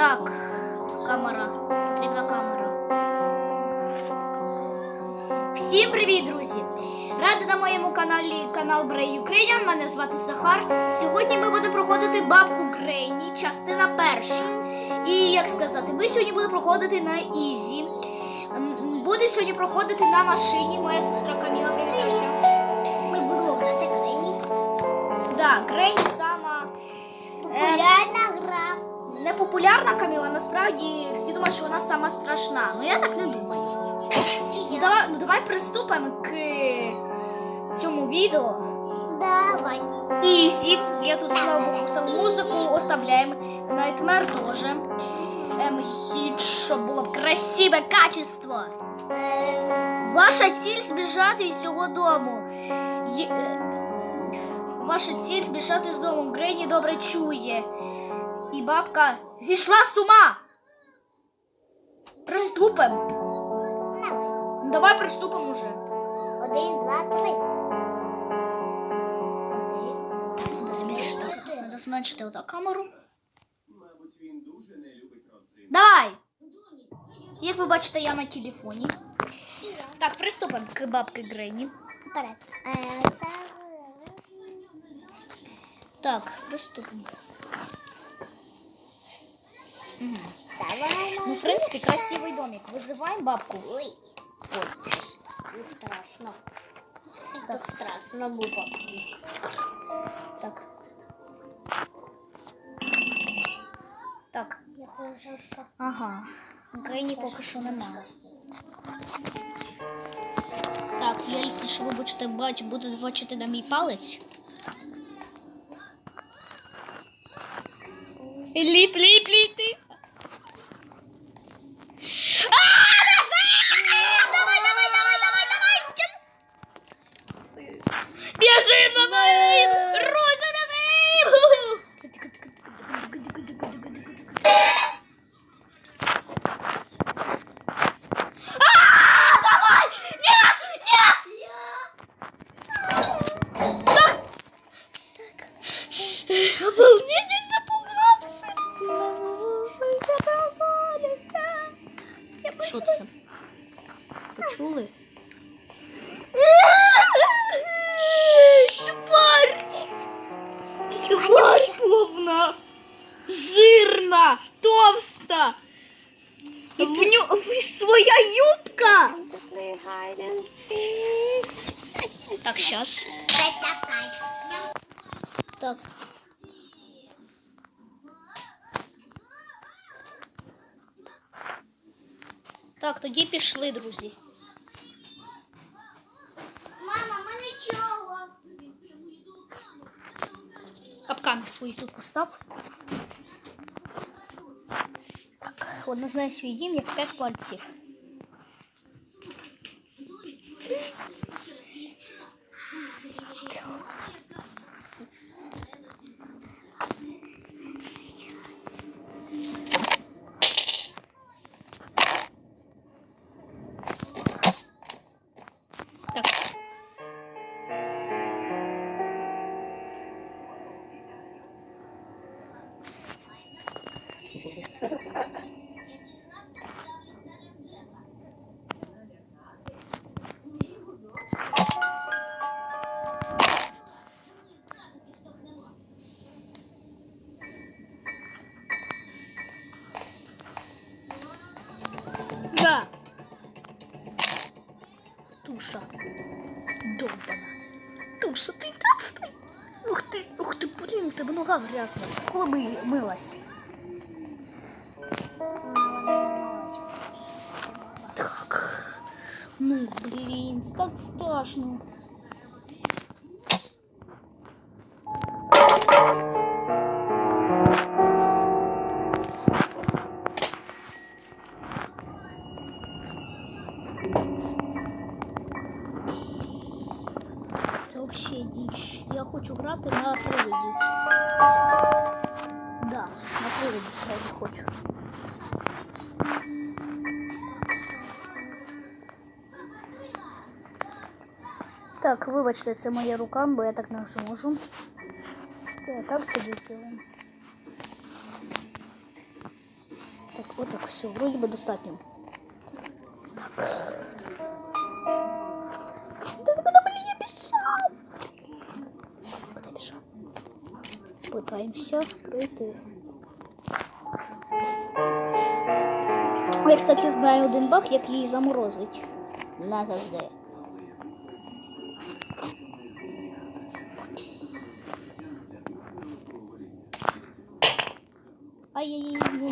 Так, камера. Потрібна камера. Всім привіт, друзі! Рада на моєму каналі канал Брей Ukrainian. Мене звати Сахар. Сьогодні ми будемо проходити бабку Грейні, частина перша. І як сказати, ми сьогодні будемо проходити на Ізі. Буде сьогодні проходити на машині. Моя сестра Каміла привітайся. Ми будемо грати Грені. Да, Грейні сама е, Популярна. Не популярна Каміла, насправді всі думають, що вона сама страшна. Ну я так не думаю. Ну, давай, ну, давай приступимо к цьому відео. Давай. Ізі. Я тут Богу поставив музику, оставляємо Nightmare теж. Ем, хіт, щоб було красиве качество. Е, Ваша ціль збіжати із цього дому. Є- е, Ваша ціль збіжати з дому. Грені добре чує. І бабка зійшла з ума. Приступимо. давай. Ну, Давай приступимо вже. Один, два, три. Один. Надо зменшити, надо зменшити отак камеру. Мабуть, він дуже не любить родзин. Давай! Як ви бачите, я на телефоні. І я. Так, приступимо к бабки Грені. Вперед. Е, це... Так, приступимо. Ну, в принципе, красивый домик. Вызываем бабку. Ой, Ой, сейчас. не страшно. Так страшно було. Так. Так. Я хочу, що... Ага. В Україні поки що немає. Так, я якщо що ви будете бачити, будете бачити на мій палець. Ліп, Так, тоді пішли, друзі. Мама, ми нічого. Капкани свої тут постав. Так, одна знає свій дім, як п'ять пальців. Туша, ти так стой. Ух ти, ух ти, блін, тебе нога грязна. Коли ми милась? Так. Ну, блін, так страшно. Це взагалі діч. Я хочу грати на приводі. Да, на приводі справді хочу. Так, вибачте, це моя рука, бо я так не зможу. Я так тоді зробимо. Так, отак, все, вроді би достатньо. Так. Так, Пытаємося пройти. Я, кстати, знаю один баг, як її заморозить. Назавжди. Ай-яй-яй.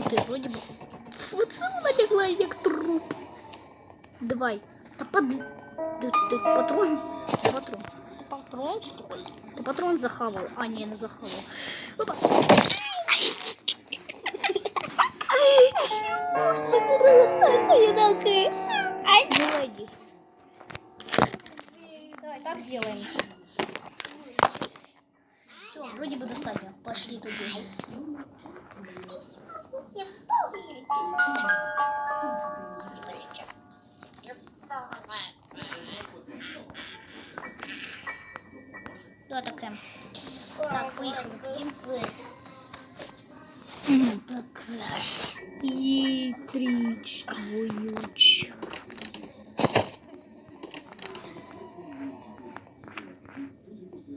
дві минути, вроді би. Оце вона лягла як труп. Давай. Та под... Ти, ти патрон? Патрон. Патрон, что ли? Ти патрон захавав. А, ні, не захавав. Опа. Ай, Давай. Давай так сделаем. Все, вроде бы достаточно. Пошли туда. Не поверите. Давай так прям. Так, поехали. Так. И три, твою ч.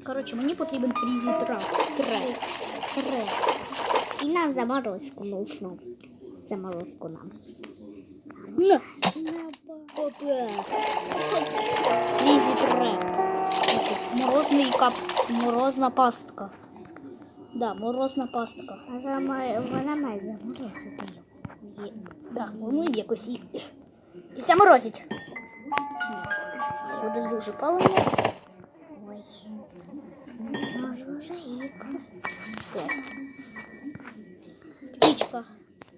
Короче, мені потрібен фрізі трап. Треп. Треп. И нам заморозку нужно. Заморозку нам. На. Треп. Морозний кап. Морозна пастка. Да, морозна пастка. А вона має заморозити Да, воно якось і, і заморозить. Буде дуже палено. Ой. І Все.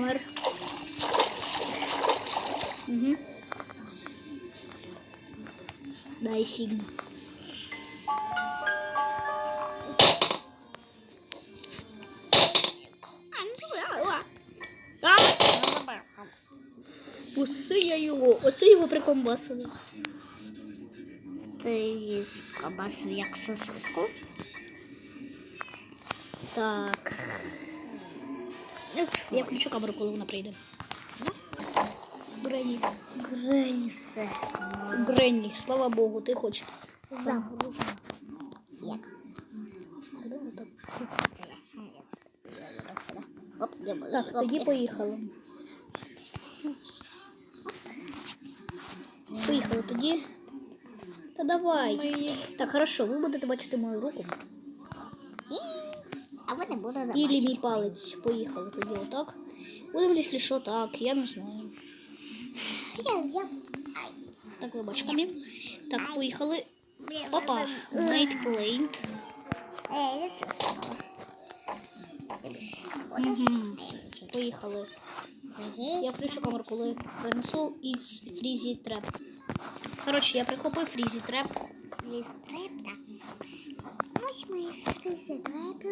хаммер. Угу. Дай сигнал. А! Усе я його. Оце його прикомбасили. Ти їсть кабасу як сосиску. Так. Я включу камеру, коли вона прийде. Гренні. Грені все. Гренні, слава Богу, ти хоч. Заморожено. Як? Оп, я буду. Так, тоді поїхали. Поїхали тоді. Та давай. Так, хорошо, ви будете бачити мою руку. Ілі мій палець. Поїхали тоді отак. Будемо, якщо що, так, я не знаю. Я, я... Так, вибачками. Так, поїхали. Опа, не будеш? Мгм. Поїхали. Я включу камеру, коли принесу із фрізі треп. Коротше, я прихопив фрізі треп. призребта. Ось ми призребли. Так,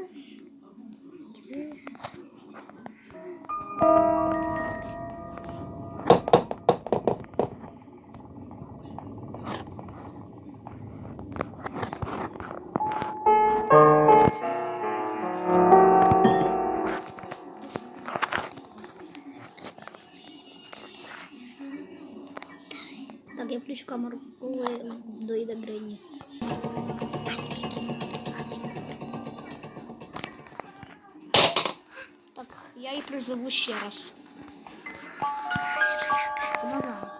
Jesus. я її призову ще раз. Назад.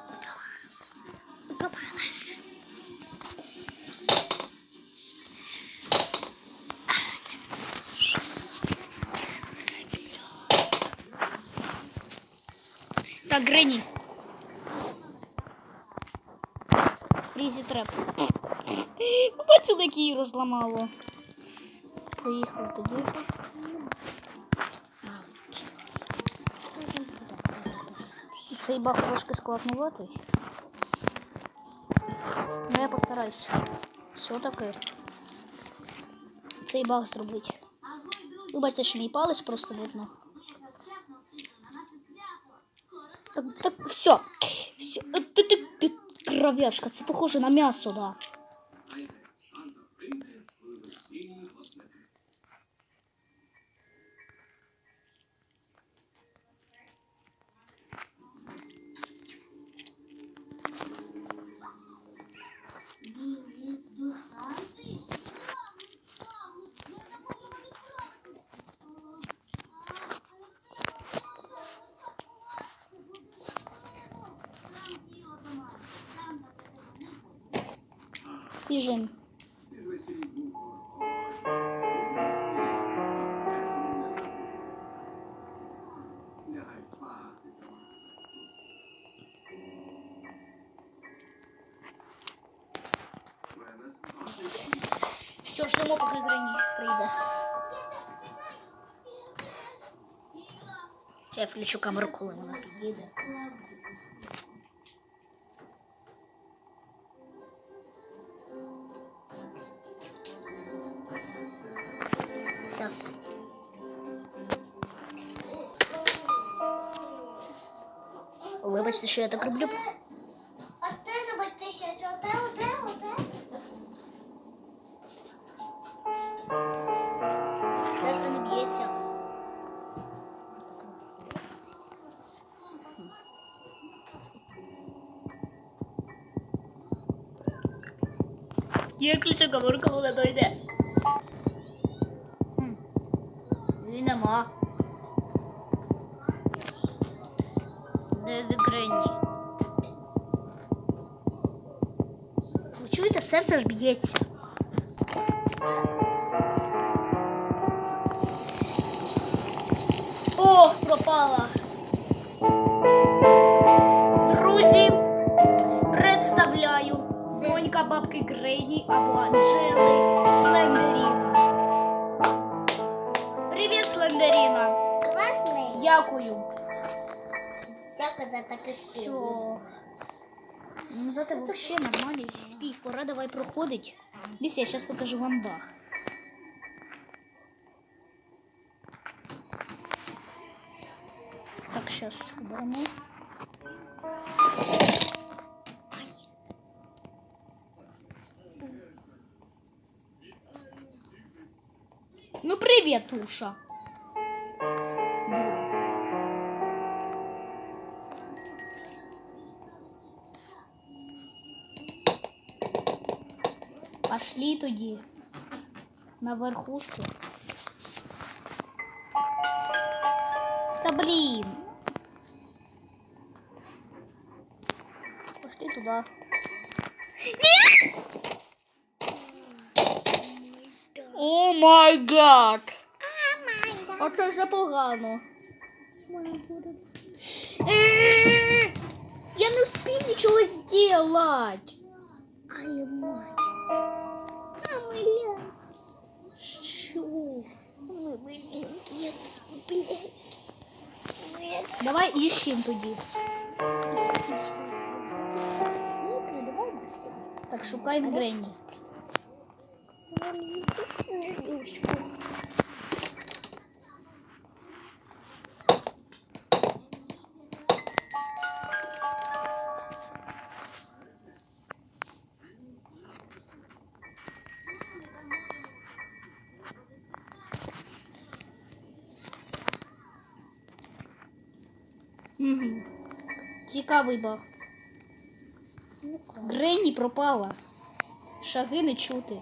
Так, Гренні. Фрізі треп. Ви бачили, як її розламало. Поїхав тоді. Цей баг трошки складнуватий. Ну я постараюсь. Все таки. Цей баг зробити. Ви бачите, що мій палець просто видно. Так, так, все. все. Кровяшка, це похоже на м'ясо, да. Спати. Все, ждемо, поки Грені прийде. Я включу камеру, коли вона підійде. Сейчас. Вибачте, що я так роблю. А ти зробити ще що? Оте, оте, оте. Серце не б'ється. Я включу камеру, коли вона дойде. Нема. Де Гренні? Ви чуєте, серце ж б'ється. О, пропала. Друзі, представляю донька бабки Грейні або Анжели Слендеріна. Дякую. Дякую за такий Все. Ну, зато вообще нормальний спів. Пора давай проходить. Десь я зараз покажу вам баг. Так, сейчас уберемо. Ну, привет, Уша. Пошли тоді на верхушку. Да блин. Пошли туда. О май гад! Оце вже погано. Е, Я не успів нічого зробити. Ай, мать. Ми маленькі, блядь. Блядь. Давай іщем тоді. Ну, придавай маску. Так, шукаємо Гренні. Цікавий баг. Гренні пропала. Шаги не чути.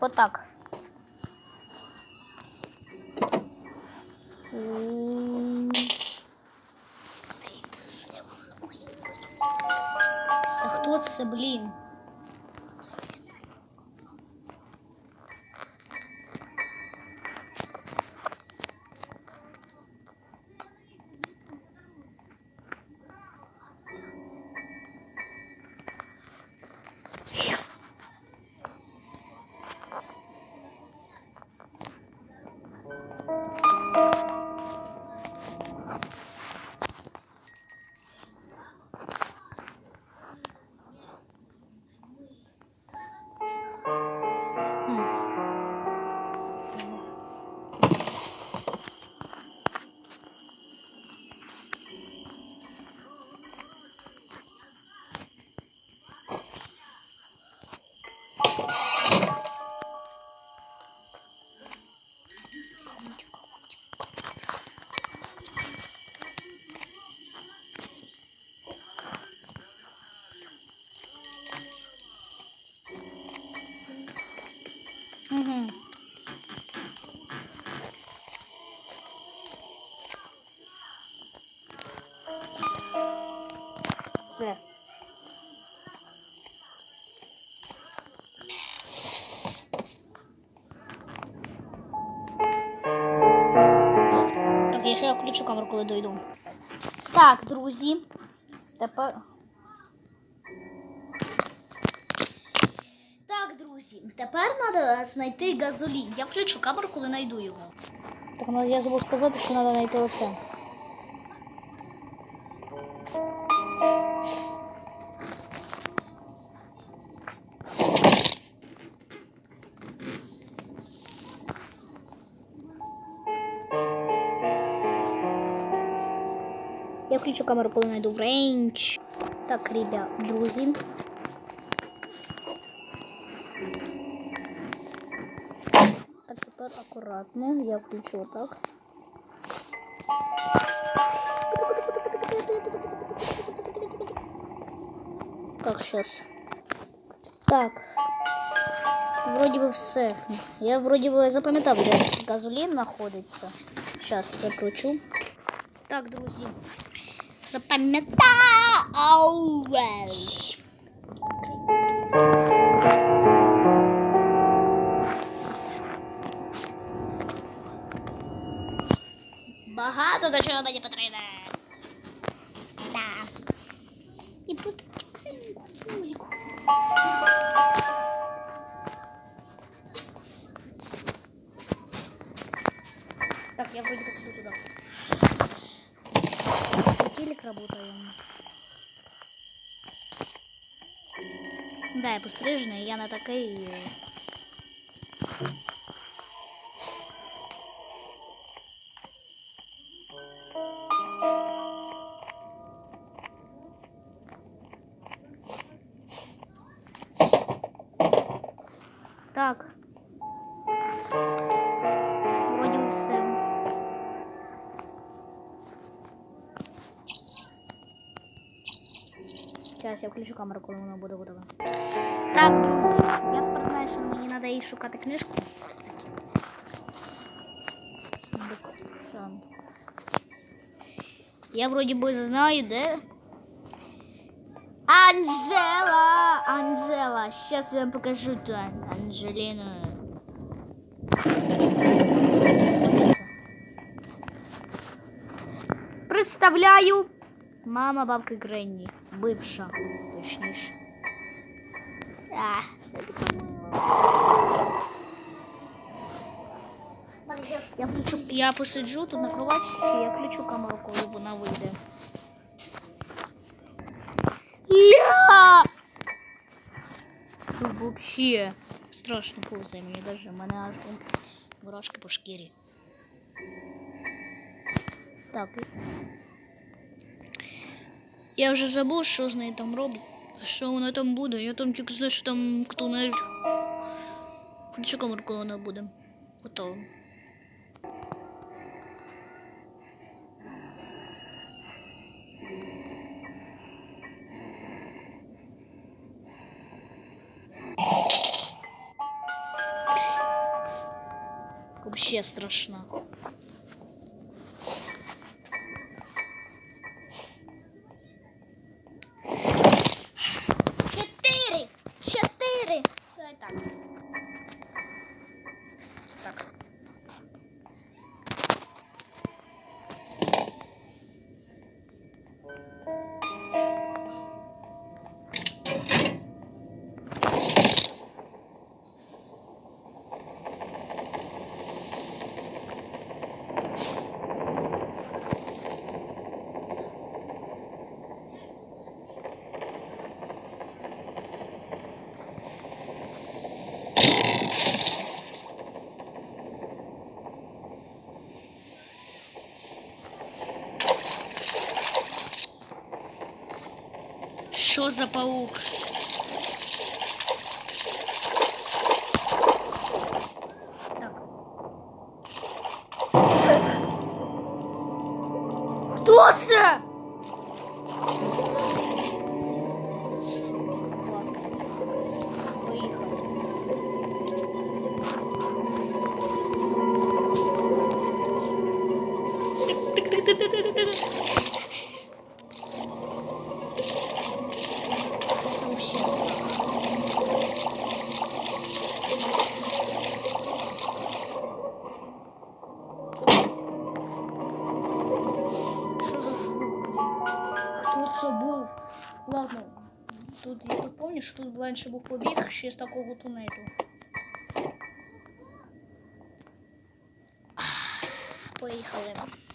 Вот так. Включу камеру, коли дойду. Так, друзі. Тепер. Так, друзі, тепер треба знайти газолін. Я включу камеру, коли знайду його. Так, ну я забув сказати, що треба знайти оце. Включу камеру, коли знайду в рейндж. Так, ребят, друзі. А тепер акуратно. Я включу так. Как сейчас? Так. Вроде бы все. Я вроде бы запам'ятав, де газолін знаходиться. Сейчас прикручу. Так, друзі. Запам'ятав! Багато до чого мені потрібно. Так. Вроде все. Сейчас я включу камеру, коли вона буде готова. Так, друзі, я тепер знаю, що мені надо їй шукати книжку. Я вроде бы знаю, да? Анжела! Сейчас я вам покажу ту Ан- Анжелину. Представляю! Мама бабки Гренні. Бивша, точніше. А, це така мила. Я включу, я посиджу тут на кроватці, я включу камеру, коли вона вийде. Ля! Тут вообще страшно повзає мені даже, мене аж вон мурашки по шкірі. Так. Я вже забув, що з нею там роблять. Що вона там буде? Я там тільки знаю, що там тунель. Включу камеру, коли вона буде. Готово. Вообще страшно. Чотири! Чотири! Давай так. Так. Що за паук? раніше був побіг ще з такого тунелю. Поїхали. Поїхали.